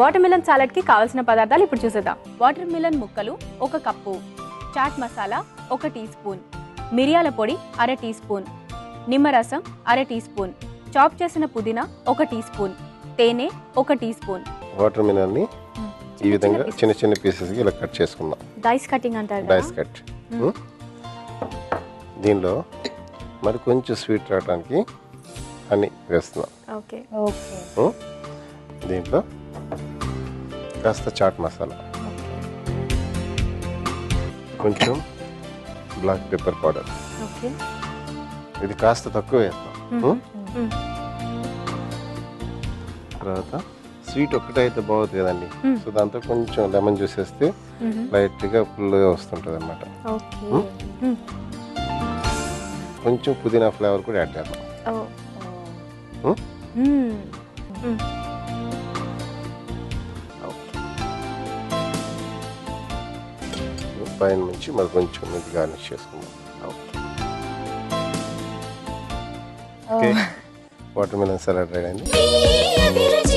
Water melon సాలడ్కి కావాల్సిన పదార్థాలు ఇప్పుడు చూసేద్దాం. వాటర్ మిలన్ ముక్కలు ఒక కప్పు. చాట్ మసాలా ఒక టీ స్పూన్ మిరియాల పొడి అర టీ స్పూన్ నిమ్మరసం అర టీ స్పూన్ చాప్ చేసిన పుదీనా ఒక టీ స్పూన్ తేనె ఒక టీ స్పూన్ వాటర్ మిలన్ని ఈ విధంగా చిన్న చిన్న పీసెస్కి ఇలా కట్ చేసుకుందాం. డైస్ కటింగ్ అంటారు డైస్ కట్ ఉం? దీనిలో మరి కొంచెం స్వీట్ రావడానికి హనీ వేస్తున్నాం. Okay okay? దీంట్లో కాస్త చాట్ మసాలా. కొంచెం బ్లాక్ పెప్పర్ పౌడర్. ఇది కాస్త తక్కువ వేస్తాం? తర్వాత స్వీట్ ఒక్కటే అయితే బాగుంది కదండి. సో దాంతో కొంచెం లెమన్ జ్యూస్ వేస్తే లైట్గా ఫుల్గా వస్తుంటుంది అనమాట కొంచెం పుదీనా ఫ్లేవర్ కూడా యాడ్ చేద్దాం. పైన నుంచి మరి కొంచెం ఇది గార్నిష్ చేసుకుందాం. Okay. Watermelon salad ready అయింది. అభిరుచి